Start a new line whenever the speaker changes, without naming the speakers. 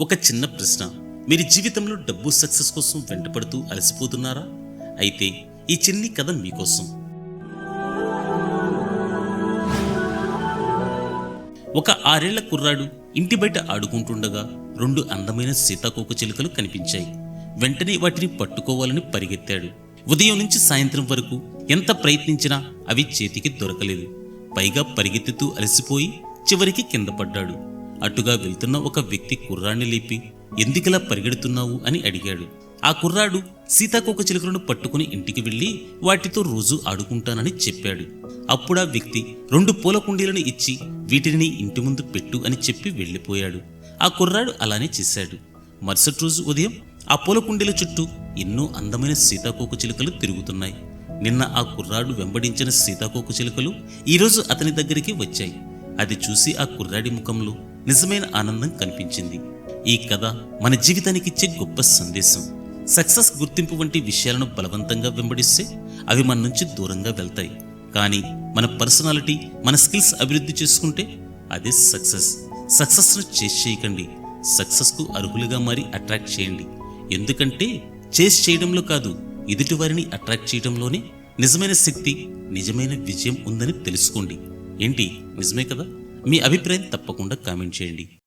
ఒక చిన్న ప్రశ్న. మీరు జీవితంలో డబ్బు సక్సెస్ కోసం వెంటపడుతూ అలసిపోతున్నారా? అయితే ఈ చిన్ని కథ మీకోసం. ఒక ఆరేళ్ళ కుర్రాడు ఇంటి బయట ఆడుకుంటుండగా రెండు అందమైన సీతాకోక చిలుకలు కనిపించాయి. వెంటనే వాటిని పట్టుకోవాలని పరిగెత్తాడు. ఉదయం నుంచి సాయంత్రం వరకు ఎంత ప్రయత్నించినా అవి చేతికి దొరకలేదు. పైగా పరిగెత్తుతూ అలసిపోయి చివరికి కింద పడ్డాడు. అటుగా వెళ్తున్న ఒక వ్యక్తి కుర్రాన్ని లేపి ఎందుకిలా పరిగెడుతున్నావు? అని అడిగాడు. ఆ కుర్రాడు సీతాకోక చిలుకలను పట్టుకుని ఇంటికి వెళ్ళి వాటితో రోజు ఆడుకుంటానని చెప్పాడు. అప్పుడా వ్యక్తి రెండు పూల కుండీలను ఇచ్చి వీటిని ఇంటి ముందు పెట్టు అని చెప్పి వెళ్ళిపోయాడు. ఆ కుర్రాడు అలానే చేశాడు. మరుసటి రోజు ఉదయం ఆ పూల కుండీల చుట్టూ ఎన్నో అందమైన సీతాకోక చిలుకలు తిరుగుతున్నాయి. నిన్న ఆ కుర్రాడు వెంబడించిన సీతాకోక చిలుకలు ఈరోజు అతని దగ్గరికి వచ్చాయి. అది చూసి ఆ కుర్రాడి ముఖంలో నిజమైన ఆనందం కనిపించింది. ఈ కథ మన జీవితానికి ఇచ్చే గొప్ప సందేశం. సక్సెస్ గుర్తింపు వంటి విషయాలను బలవంతంగా వెంబడిస్తే అవి మన నుంచి దూరంగా వెళ్తాయి. కానీ మన పర్సనాలిటీ మన స్కిల్స్ అభివృద్ధి చేసుకుంటే అదే సక్సెస్. సక్సెస్ను చేసి చేయకండి. సక్సెస్కు అర్హులుగా మారి అట్రాక్ట్ చేయండి. ఎందుకంటే చేసి చేయడంలో కాదు ఎదుటివారిని అట్రాక్ట్ చేయడంలోనే నిజమైన శక్తి నిజమైన విజయం ఉందని తెలుసుకోండి. ఏంటి? నిజమే కదా? మీ అభిప్రాయం తప్పకుండా కామెంట్ చేయండి.